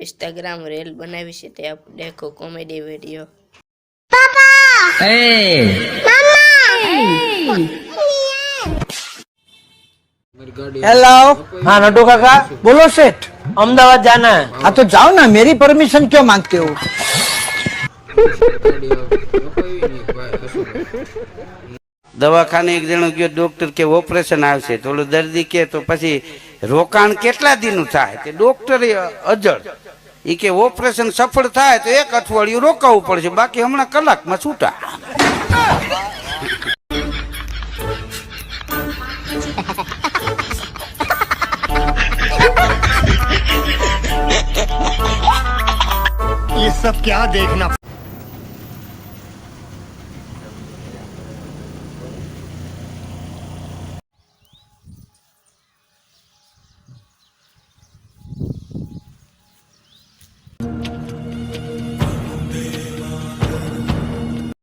Instagram reel બનાવી છે તે આપણે દેખો કોમેડી વીડિયો હેલો હા નટુ કાકા બોલો શેઠ. અમદાવાદ જાના આ તો જાઓ ના મેરી પરમિશન કયો માંગતે હો? દવાખાને એક જણો ગયો ડોક્ટર કે ઓપરેશન આવશે તો ઓલો દર્દી કે તો પછી રોકાણ કેટલા દિનનું થાય તે ડોક્ટર અજળ એ કે ઓપરેશન સફળ થાય તો એક અઠવાડિયું રોકાવું પડશે બાકી હમણાં કલાકમાં છૂટા ये सब क्या देखना